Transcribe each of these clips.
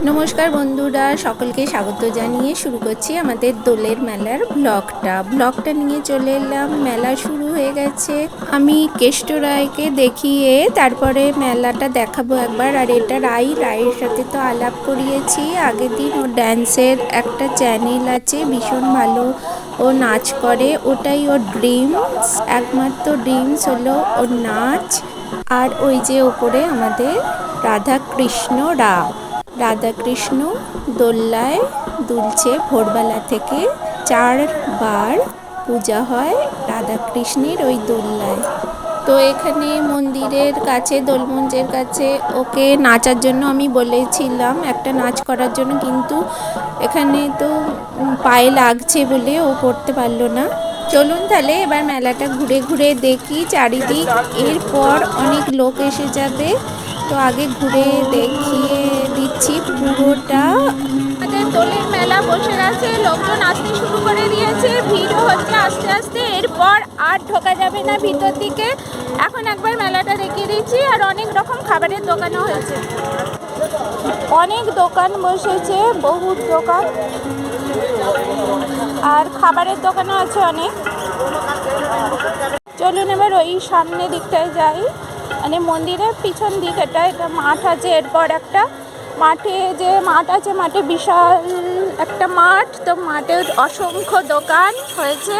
নমস্কার বন্ধুরা, সকলকে স্বাগত জানিয়ে শুরু করছি আমাদের দোলের মেলার ব্লগটা। ব্লগটা নিয়ে চলে এলাম, মেলা শুরু হয়ে গেছে। আমি কেষ্ট রায়কে দেখিয়ে তারপরে মেলাটা দেখাবো একবার, আর এটা রাই, রায়ের সাথে তো আলাপ করিয়েছি। আগের দিন ও ড্যান্সের একটা চ্যানেল আছে, ভীষণ ভালো ও নাচ করে, ওটাই ওর ড্রিমস একমাত্র ড্রিমস হলো ওর নাচ। আর ওই যে ওপরে আমাদের রাধা কৃষ্ণ রাও। রাধাকৃষ্ণ দোল্লায় দুলছে ভোরবেলা থেকে চারবার পূজা হয় রাধাকৃষ্ণের ওই দোল্লায়। তো এখানে মন্দিরের কাছে, দোলমঞ্চের কাছে ওকে নাচার জন্য আমি বলেছিলাম, একটা নাচ করার জন্য, কিন্তু এখানে তো পায়ে লাগছে বলে ও করতে পারল না। চলুন তাহলে এবার মেলাটা ঘুরে ঘুরে দেখি, চারিদিক। এরপর অনেক লোক এসে যাবে। তো আগে ঘুরে দেখিয়ে দিচ্ছি পুরোটা। আমাদের দোলের মেলা বসে আছে লোকজন আসতে শুরু করে দিয়েছে ভিড়ও হচ্ছে আস্তে আস্তে, এরপর আর ঢোকা যাবে না ভিতর দিকে। এখন একবার মেলাটা দেখিয়ে দিচ্ছি, আর অনেক রকম খাবারের দোকানও হয়েছে। অনেক দোকান বসেছে, বহুত দোকান। আর খাবারের দোকানও আছে অনেক। চলুন এবার ওই সামনে দিকটায় যাই। মানে মন্দিরের পিছন দিক এটা এটা মাঠ আছে, এরপর একটা মাঠে, যে মাঠ আছে, মাঠে বিশাল একটা মাঠ, তো মাঠে অসংখ্য দোকান হয়েছে।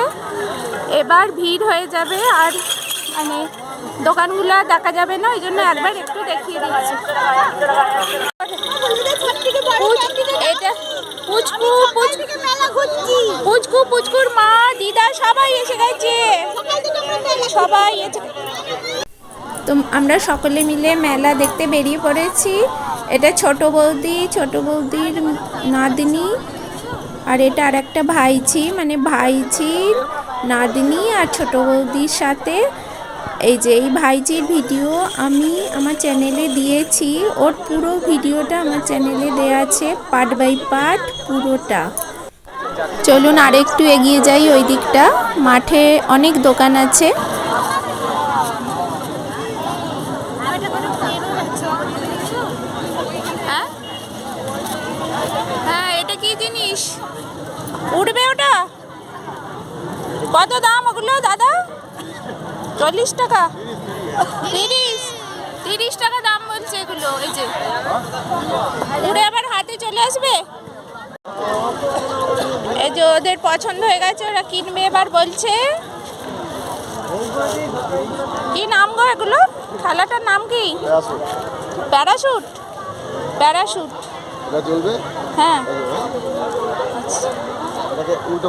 এবার ভিড় হয়ে যাবে আর মানে দোকানগুলো দেখা যাবে না ওই জন্য একবার একটু দেখিয়ে দিচ্ছি। পুচকু পুচকু, পুচকুর মা, দিদা সবাই এসে গেছে। সবাই এসে তো আমরা সকলে মিলে মেলা দেখতে বেরিয়ে পড়েছি। এটা ছোট বৌদি, ছোট বৌদির নাতনি আর এটা আর একটা ভাইঝি মানে ভাইঝির নাতনি আর ছোট বৌদির সাথে। এই যে এই ভাইজির ভিডিও আমি আমার চ্যানেলে দিয়েছি। ওর পুরো ভিডিওটা আমার চ্যানেলে দেওয়া আছে, পার্ট বাই পার্ট পুরোটা। চলুন আরেকটু এগিয়ে যাই ওই দিকটা। মাঠে অনেক দোকান আছে হ্যাঁ হ্যাঁ এটা কি জিনিস উঠবে ওটা কত দাম ওগুলো দাদা? চল্লিশ টাকা। তিরিশ। তিরিশ টাকা দাম বলছে এগুলো এই যে। উড়ে আবার হাতে চলে আসবে? এই যে ওদের পছন্দ হয়ে গেছে ওরা কিনবে এবার বলছে। কি নাম গো এগুলো? খেলাটার নাম কি? প্যারাশুট। প্যারাশুট। হ্যাঁ। আচ্ছা এটাকে উল্টো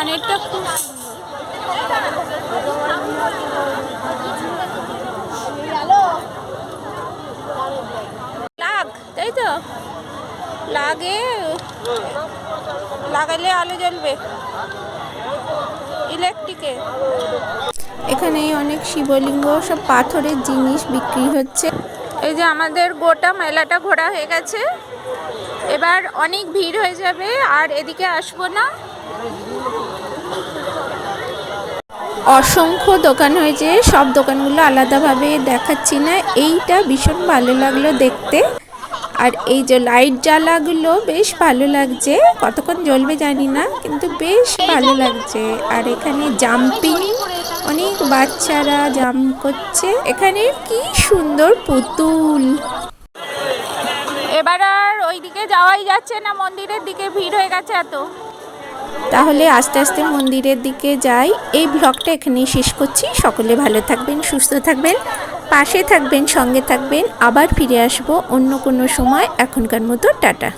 কানেরটা খুব লাগ তাই তো? লাগে লাগালে আলো জ্বলবে। ইলেকট্রিকে। এখানে অনেক শিবলিঙ্গ সব পাথরের জিনিস বিক্রি হচ্ছে। এই যে আমাদের গোটা মেলাটা ঘোরা হয়ে গেছে। এবার অনেক ভিড় হয়ে যাবে আর এদিকে আসব না। অসংখ্য দোকান হয়েছে, সব দোকানগুলো আলাদাভাবে দেখাচ্ছি না। এইটা ভীষণ ভালো লাগল দেখতে। আর এই যে লাইট জ্বালাগুলো বেশ ভালো লাগছে। কতক্ষণ জ্বলবে জানি না, কিন্তু বেশ ভালো লাগছে। আর এখানে জাম্পিং অনেক বাচ্চারা জাম্প করছে। এখানে কি সুন্দর পুতুল। এবার আর ওইদিকে যাওয়াই যাচ্ছে না, মন্দিরের দিকে ভিড় হয়ে গেছে এত। তাহলে আস্তে আস্তে মন্দিরের দিকে যাই। এই ব্লগটা এখানেই শেষ করছি। সকলে ভালো থাকবেন, সুস্থ থাকবেন, পাশে থাকবেন, সঙ্গে থাকবেন। আবার ফিরে আসব অন্য কোনো সময়। এখনকার মতো টাটা।